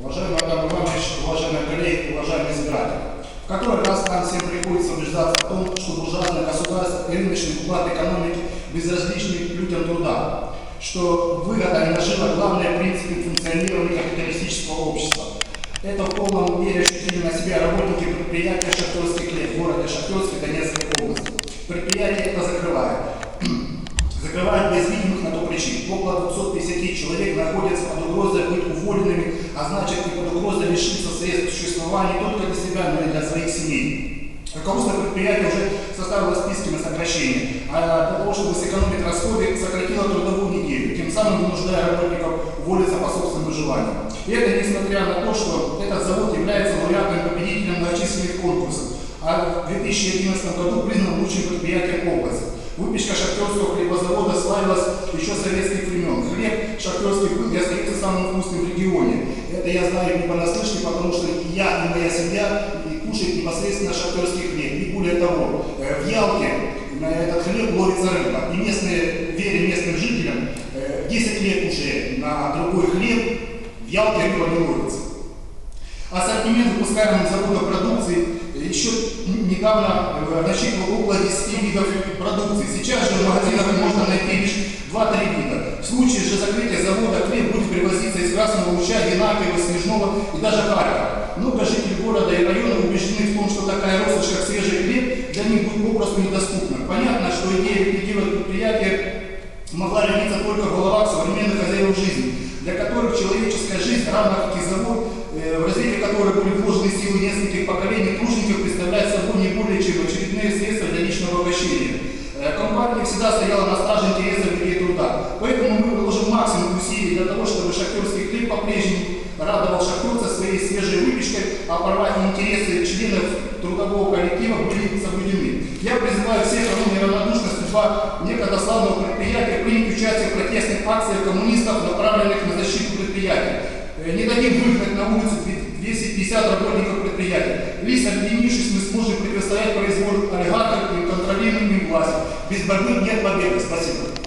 Уважаемый Адам Иванович, уважаемые коллеги, уважаемые избиратели. В который раз нам всем приходится убеждаться в том, что буржуазное государство и рыночный уклад экономики безразличны людям труда, что выгода и нажива – главные принципы функционирования капиталистического общества. Это в полном мере ощутили на себя работники предприятия «Шахтерский хлеб» в городе Шахтерской Донецкой области. Предприятие это закрывает. Закрывают без причин. Около 250 человек находятся под угрозой быть уволенными, а значит и под угрозой лишиться средств существования не только для себя, но и для своих семей. Руководство предприятия уже составило списки на сокращение, а для того, чтобы сэкономить расходы, сократило трудовую неделю, тем самым вынуждая работников уволиться по собственному желанию. И это несмотря на то, что этот завод является лауреатом победителем многочисленных конкурсов, а в 2011 году признан лучшим предприятием области. Выпечка шахтерского хлебозавода славилась еще с советских времен. Хлеб шахтерский был и остается самым вкусным в регионе. Это я знаю не понаслышке, потому что и я, и моя семья и кушает непосредственно шахтерский хлеб. И более того, э, в Ялте на этот хлеб ловится рыба. И местные, веря местным жителям, э, 10 лет уже на другой хлеб в Ялте рыба не ловится. Ассортимент выпускаемых завода продукции еще недавно насчитывал около 10 видов продукции. Сейчас же в магазинах можно найти лишь 2-3 вида. В случае же закрытия завода хлеб будет привозиться из Красного Луча, Янаково, Снежного и даже Харькова. Много жителей города и района убеждены в том, что такая роскошь, как свежий хлеб, для них будет попросту недоступна. Понятно, что идея ликвидировать предприятие могла родиться только в головах современных хозяев жизни, для которых человеческая жизнь, равно как и завод, в развитие которой были вложены силы нескольких поколений тружеников, представляет собой не более чем очередные средства для личного обогащения. Э, Компания всегда стояла на страже интересов людей труда. Поэтому мы приложим максимум усилий для того, чтобы шахтерский хлеб по-прежнему радовал шахтерца своей свежей выпечкой, а права и интересы членов трудового коллектива были соблюдены. Я призываю всех, кому неравнодушна судьба некогда славного предприятия, принять участие в протестных акциях Не дадим выгнать на улицу 250 работников предприятия. Лишь объединившись, мы сможем противостоять произволу олигархов и контролируемым власти. Без борьбы нет победы. Спасибо.